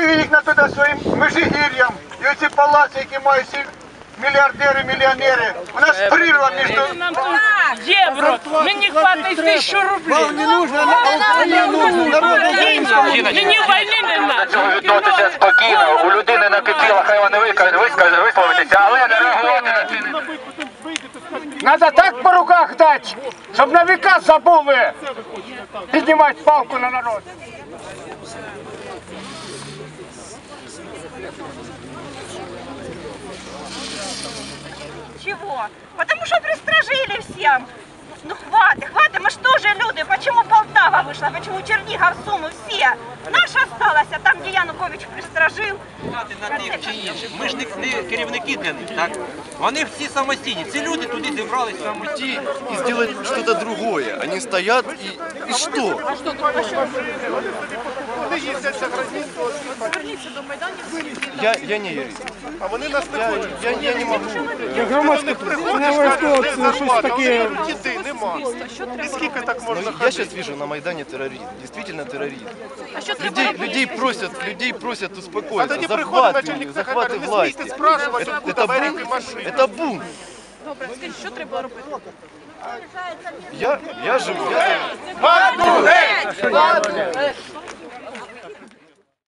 вигідно туди своїм межигір'ям. І оці палаци, які мають всі мільярдери, мільйонери. У нас прірва між Нам євро, мені хватить тисячу рублів. не нужно, не нужно, народу українському. Мені війни не треба. відноситься спокійно. У людини накипіла, хай вона вискаже, висловитися, але не реагувати на ці Надо так по руках дати, щоб на віка забули піднімати палку на народ. Чего? Потому что пристражили всем. Ну хватит, хватит, мы что же люди? Почему Полтава вышла? Почему Чернигов, Сумы, все? Наша осталась, а там, где Янукович пристражил. на тих чи інших. Ми ж не, не керівники для них, так? Вони всі самостійні. Ці люди туди зібрались самостійно. и сделать что-то другое. Они стоят и, и что? Я, я не юрист. А вони нас не хочуть. Я, я не могу. Громадське приходиш, щось таке. Дітей нема. І скільки так Но можна я ходити? сейчас вижу на Майдане терроризм. Действительно терроризм. Людей, людей просят, людей просят А успокоиться. тоді приходить Захваты, начальник ЦК, захваты каже, не власти. смійте спрашувати, Это, откуда это варіки бунт. машини. Это бунт. Я, я живу. Я,